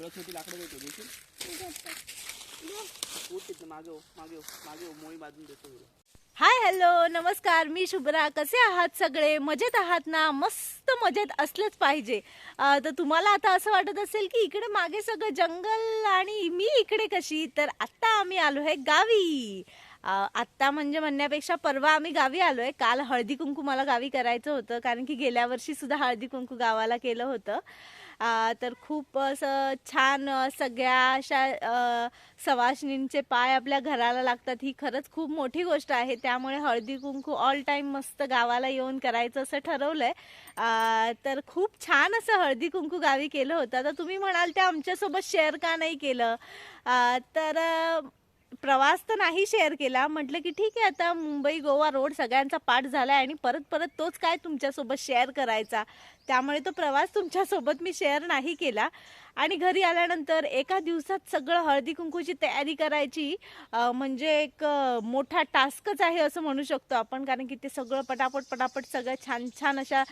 तुला छोटी लाकडं देतो घेशील उठ तिथं मागे हो, मागे हो, मागे हो, मोळी देतो तुला. हाय हॅलो नमस्कार. मी शुभ्रा. कसे आहात सगळे? मजेत आहात ना? मस्त मजेत असलंच पाहिजे. तर तुम्हाला आता असं वाटत असेल की इकडे मागे सगळं जंगल आणि मी इकडे कशी? तर आत्ता आम्ही आलो आहे गावी. आत्ता म्हणजे म्हणण्यापेक्षा परवा आम्ही गावी आलो आहे. काल हळदी कुंकू मला गावी करायचं होतं कारण की गेल्या वर्षी सुद्धा हळदी कुंकू गावाला केलं होतं. तर खूप असं छान सगळ्या अशा अं, पाय आपल्या घराला लागतात. ही खरंच खूप मोठी गोष्ट आहे. त्यामुळे हळदी कुंकू ऑल टाईम मस्त गावाला येऊन करायचं असं ठरवलंय. आहे तर खूप छान असं हळदी कुंकू गावी केलं होतं. तर तुम्ही म्हणाल ते आमच्यासोबत शेअर का नाही केलं? तर प्रवास तर नाही शेअर केला. म्हटलं की ठीक आहे आता मुंबई गोवा रोड सगळ्यांचा पाठ झाला आहे आणि परत परत तोच काय तुमच्यासोबत शेअर करायचा? त्यामुळे तो प्रवास तुमच्यासोबत मी शेअर नाही केला. आणि घरी आल्यानंतर एका दिवसात सगळं हळदी कुंकूची तयारी करायची म्हणजे एक मोठा टास्कच आहे असं म्हणू शकतो आपण. कारण की ते सगळं पटापट पटापट सगळं छान छान अशा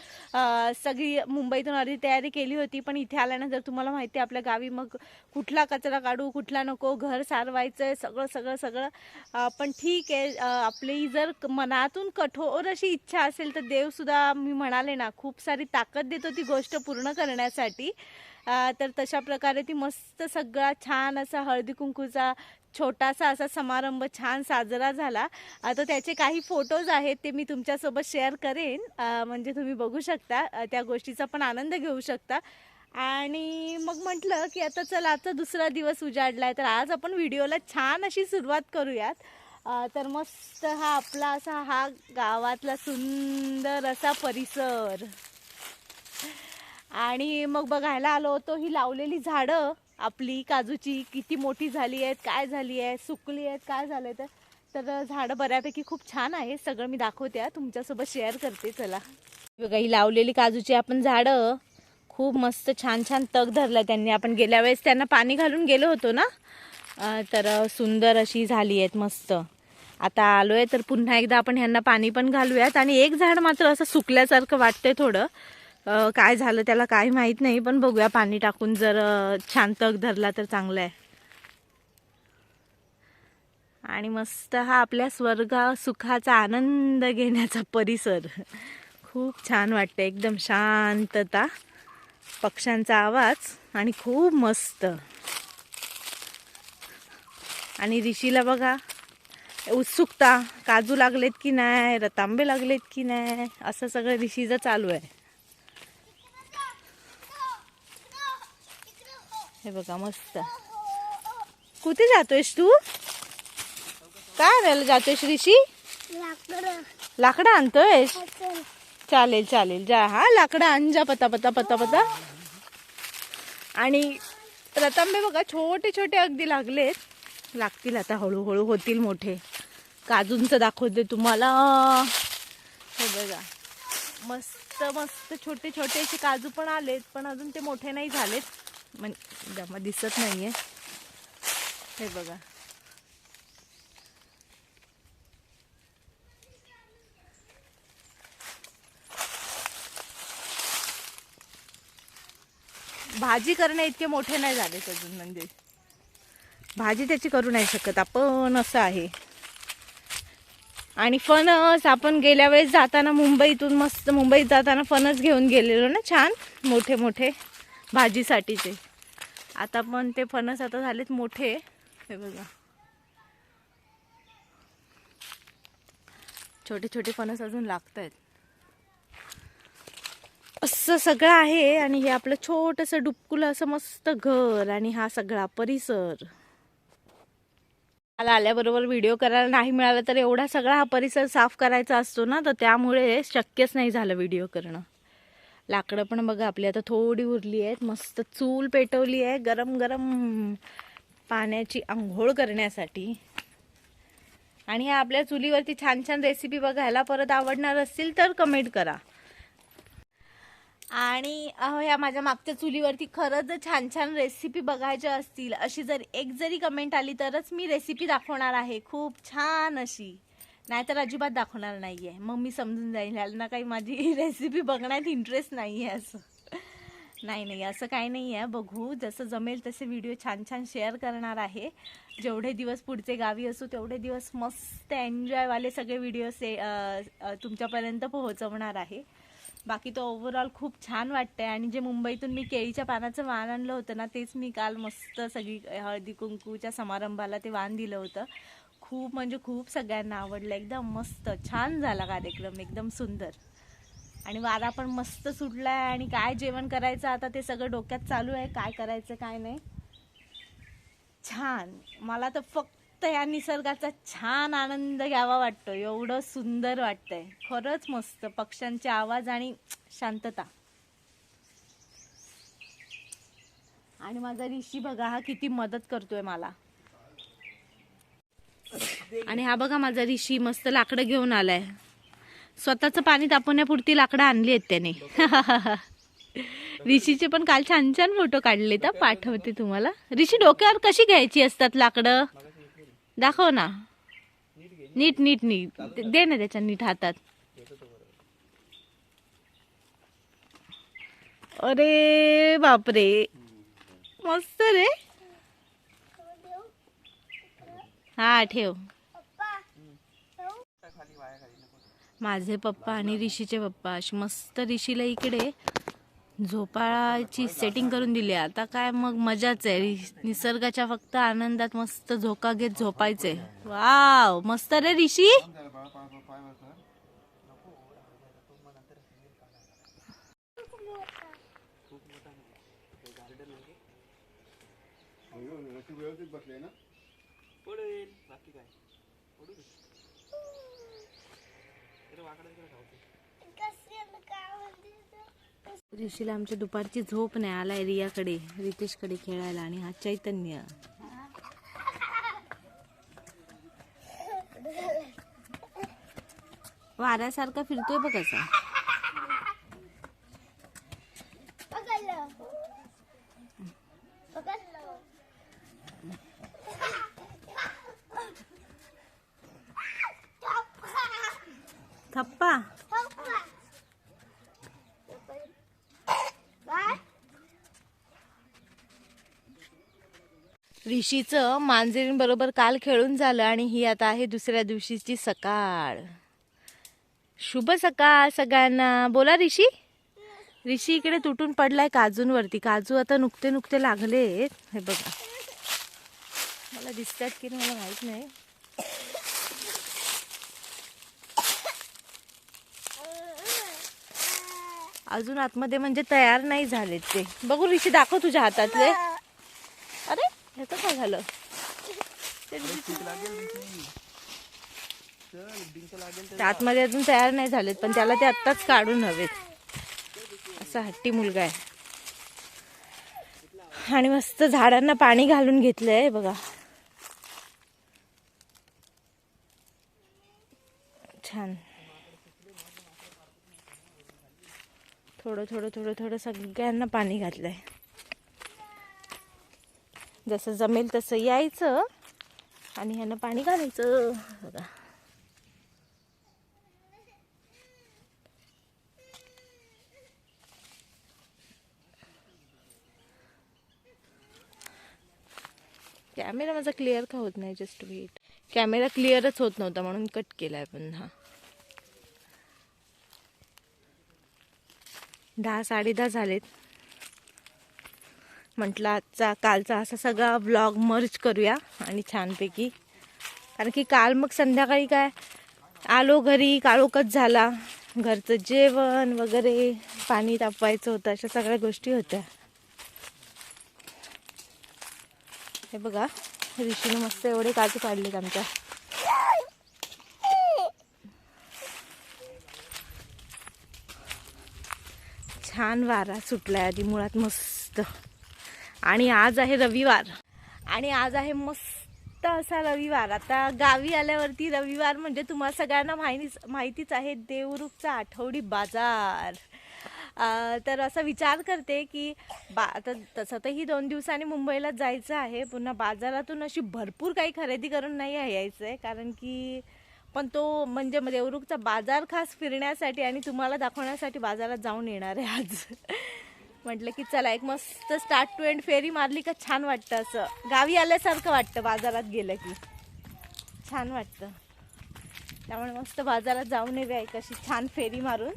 सगळी मुंबईतून अर्धी तयारी केली होती. पण इथे आल्यानंतर तुम्हाला माहिती आहे आपल्या गावी मग कुठला कचरा काढू कुठला नको घर सारवायचं आहे सगळं सगळं. सगळं पण ठीक आहे आपली जर मनातून कठोर अशी इच्छा असेल तर देवसुद्धा मी म्हणाले ना खूप सारी ताकद देतो ती गोष्ट पूर्ण करण्यासाठी. तर तशा प्रकारे ती मस्त सगळा छान असा हळदी कुंकूचा छोटासा असा समारंभ छान साजरा झाला. तर त्याचे काही फोटोज आहेत ते मी तुमच्यासोबत शेअर करेन. म्हणजे तुम्ही बघू शकता. त्या गोष्टीचा पण आनंद घेऊ शकता. आणि मग म्हटलं की आता चला आता दुसरा दिवस उजाडला आहे तर आज आपण व्हिडिओला छान अशी सुरुवात करूयात. तर मस्त हा आपला असा हा गावातला सुंदर असा परिसर. आणि मग बघायला आलो होतो ही लावलेली झाडं आपली काजूची किती मोठी झाली आहेत काय झाली आहे सुकली आहेत काय झालं तर. तर झाडं बऱ्यापैकी खूप छान आहे सगळं मी दाखवते तुमच्यासोबत शेअर करते चला. बघा ही लावलेली काजूची आपण झाडं खूप मस्त छान छान तग धरलं त्यांनी. आपण गेल्या वेळेस त्यांना पाणी घालून गेलो होतो ना? तर सुंदर अशी झाली आहेत मस्त. आता आलोय तर पुन्हा एकदा आपण ह्यांना पाणी पण घालूयात. आणि एक झाड मात्र असं सुकल्यासारखं वाटतंय थोडं. काय झालं त्याला काही माहीत नाही पण बघूया पाणी टाकून जर छान तग धरला तर चांगलं आहे. आणि मस्त हा आपल्या स्वर्गा सुखाचा आनंद घेण्याचा परिसर. खूप छान वाटतं एकदम शांतता पक्ष्यांचा आवाज आणि खूप मस्त. आणि ऋषीला बघा उत्सुकता काजू लागलेत की नाही रतांबे लागलेत की नाही असं सगळं ऋषीचं चालू आहे. हे बघा मस्त. कुठे जातोयस तू? काय आणायला जातोयस ऋषी? लाकडं आणतोयस? चालेल चालेल. जा हा लाकडं आण जा पता पता पता पता. आणि रतांबे बघा छोटे छोटे अगदी लागलेत. लागतील आता हळूहळू होतील मोठे. काजूंचं दाखवते तुम्हाला. हे बघा. मस्त मस्त छोटे छोटे असे काजू पण आलेत पण अजून ते मोठे नाही झालेत. म्हणजे दिसत नाहीये. हे बघा. भाजी करणे इतके मोठे नाही झाले अजून म्हणजे. भाजी त्याची करू नाही शकत. आपण असं आहे. आणि फणस आपण गेल्या वेळेस जाताना मुंबईतून मस्त मुंबईत जाताना फणस घेऊन गेलेलो ना छान. मोठे मोठे. भाजीसाठीचे. आता पण ते फणस आता झालेत मोठे. हे बघा. छोटे छोटे फणस अजून लागत आहेत असं सगळं आहे आणि हे आपलं छोटंसं डुबकुलं असं मस्त घर आणि हा सगळा परिसर. मला आल्याबरोबर व्हिडिओ करायला नाही मिळाला तर एवढा सगळा हा परिसर साफ करायचा असतो ना तर त्यामुळे शक्यच नाही झालं व्हिडिओ करणं. लाकडं पण बघा आपली आता थोडी उरली आहेत मस्त चूल पेटवली आहे गरम गरम पाण्याची आंघोळ करण्यासाठी. आणि ह्या आपल्या चुलीवरती छान छान रेसिपी बघायला परत आवडणार असतील तर कमेंट करा. आणि अहो ह्या माझ्या मागच्या चुलीवरती खरंच छान छान रेसिपी बघायच्या असतील अशी जर एक जरी कमेंट आली तरच मी रेसिपी दाखवणार आहे. खूप छान अशी. नाहीतर अजिबात दाखवणार नाही आहे मग मी समजून जाईल ह्याला काही माझी रेसिपी बघण्यात इंटरेस्ट नाही आहे असं. नाही नाही असं काही नाही आहे बघू जसं जमेल तसे व्हिडिओ छान छान शेअर करणार आहे. जेवढे दिवस पुढचे गावी असू तेवढे दिवस मस्त एन्जॉयवाले सगळे व्हिडिओ से तुमच्यापर्यंत पोहोचवणार आहे. बाकी तो ओव्हरऑल खूप छान वाटतंय. आणि जे मुंबईतून मी केळीच्या पानाचं वाण आणलं होतं ना तेच मी काल मस्त सगळी हळदी कुंकूच्या समारंभाला ते वाण दिलं होतं. खूप म्हणजे खूप सगळ्यांना आवडलं. एकदम मस्त छान झाला कार्यक्रम एकदम सुंदर. आणि वारा पण मस्त सुटलाय आणि काय जेवण करायचं आता ते सगळं डोक्यात चालू आहे काय करायचं काय नाही. छान. मला तर फक्त या निसर्गाचा छान आनंद घ्यावा वाटतो एवढं सुंदर वाटतंय. खरंच मस्त. पक्ष्यांचे आवाज आणि शांतता. आणि माझा ऋषी बघा हा किती मदत करतोय मला. आणि हा बघा माझा ऋषी मस्त लाकडं घेऊन आलाय. स्वतःचं पाणी तापवण्यापुरती लाकडं आणली आहेत त्याने. ऋषीचे पण काल छान छान फोटो काढले तर पाठवते तुम्हाला. ऋषी डोक्यावर कशी घ्यायची असतात लाकडं? दाखव ना. नीट नीट नीट. दे ना त्याच्या नीट हातात. अरे बापरे. मस्त रे. हा ठेव. माझे पप्पा आणि ऋषीचे पप्पा अशी मस्त ऋषीला इकडे झोपाळाची सेटिंग करून दिली. आता काय मग मजाच आहे. रि- निसर्गाच्या फक्त आनंदात मस्त झोका घेत झोपायचंय. वाव! मस्त रे ऋषी! पडेल. ऋषीला आमच्या दुपारची झोप नाही आलाय रियाकडे रितेशकडे खेळायला आणि हा चैतन्य. वाऱ्यासारखा फिरतोय बघ कसा थप्पा. ऋषीचं मांजरींबरोबर काल खेळून झालं आणि ही आता आहे दुसऱ्या दिवशीची सकाळ. शुभ सकाळ सगळ्यांना. बोला ऋषी. ऋषी इकडे तुटून पडलाय काजूंवरती. काजू आता नुकते नुकते लागले हे बघा. मला दिसतात की नाही मला माहीत नाही. अजून आतमध्ये म्हणजे तयार नाही झालेत ते. बघू ऋषी दाखव तुझ्या हातातले. अरे ह्याचं काय झालं? आतमध्ये अजून तयार नाही झालेत पण त्याला ते आत्ताच काढून हवेत. असा हट्टी मुलगा आहे. आणि मस्त झाडांना पाणी घालून घेतलंय बघा छान थोडं थोडं थोडं सगळ्यांना पाणी घातलंय. जसं जमेल तसं यायचं आणि ह्यांना पाणी घालायचं. बघा. कॅमेरा माझा क्लिअर का होत नाही? जस्ट वेट कॅमेरा क्लिअरच होत नव्हता म्हणून कट केला आहे पण हा. दहा साडेदहा झालेत. म्हटलं आजचा कालचा असा सगळा ब्लॉग मर्ज करूया आणि छानपैकी. कारण की काल मग संध्याकाळी काय आलो घरी काळोखच झाला. घरचं जेवण वगैरे पाणी तापवायचं होतं अशा सगळ्या गोष्टी होत्या. हे बघा ऋषीने मस्त एवढे काजू काढलेत आमच्या. छान वारा सुटलाय आधी मुळात मस्त. आणि आज आहे रविवार. आणि आज आहे मस्त असा रविवार. आता गावी आल्यावरती रविवार म्हणजे तुम्हाला सगळ्यांना माहितीच माहितीच आहे देवरुखचा आठवडी बाजार. तर असा विचार करते की बा आता तसं तर ही दोन दिवसांनी मुंबईला जायचं आहे पुन्हा बाजारातून अशी भरपूर काही खरेदी करून नाही यायचं आहे कारण की पण तो म्हणजे, म्हणजे देवरुखचा बाजार खास फिरण्यासाठी आणि तुम्हाला दाखवण्यासाठी बाजारात जाऊन येणार आहे आज. म्हटलं की चला एक मस्त स्टार्ट टू एंड फेरी मारली का छान वाटतं असं. गावी आल्यासारखं वाटतं बाजारात गेलं की. छान वाटतं. त्यामुळे मस्त बाजारात जाऊन येऊया एक अशी छान फेरी मारून.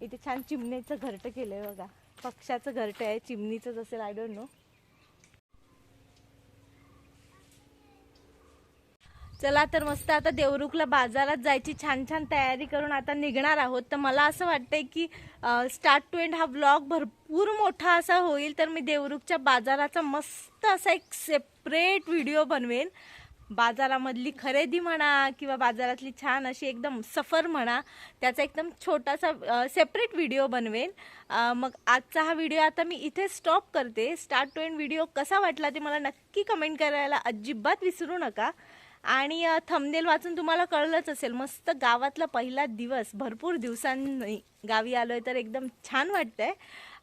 इथे छान चिमणीचं घरटं केलं आहे बघा. पक्ष्याचं घरटं आहे चिमणीचंच असेल आय डोंट नो चला तर मस्त आता देवरुखला बाजारात जायची छान छान तयारी करून आता निघणार आहोत. तर मला असं वाटतंय की स्टार्ट टू एंड हा ब्लॉग भरपूर मोठा असा होईल तर मी देवरुखच्या बाजाराचा मस्त असा एक सेपरेट व्हिडिओ बनवेन. बाजारामधली खरेदी म्हणा किंवा बाजारातली छान अशी एकदम सफर म्हणा त्याचा एकदम छोटासा सेपरेट व्हिडिओ बनवेन. मग आजचा हा व्हिडिओ आता मी इथे स्टॉप करते. स्टार्ट टू एंड व्हिडिओ कसा वाटला ते मला नक्की कमेंट करायला अजिबात विसरू नका. आणि थंबनेल वाचून तुम्हाला कळलंच असेल मस्त गावातला पहिला दिवस. भरपूर दिवसांनी गावी आलो आहे तर एकदम छान वाटतंय.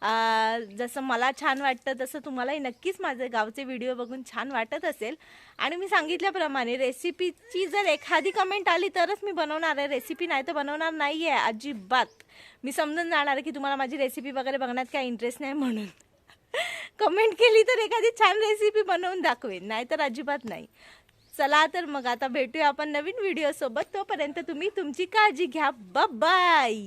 आहे जसं मला छान वाटतं तसं तुम्हालाही नक्कीच माझे गावचे व्हिडिओ बघून छान वाटत असेल. आणि मी सांगितल्याप्रमाणे रेसिपीची जर एखादी कमेंट आली तरच मी बनवणार आहे. रेसिपी नाही तर बनवणार नाही आहे अजिबात. मी समजून जाणार आहे की तुम्हाला माझी रेसिपी वगैरे बघण्यात काय इंटरेस्ट नाही म्हणून. कमेंट केली तर एखादी छान रेसिपी बनवून दाखवेन नाहीतर अजिबात नाही. चला तर मग आता भेटूया आपण नवीन व्हिडिओ सोबत. तोपर्यंत तुम्ही तुमची काळजी घ्या. बाय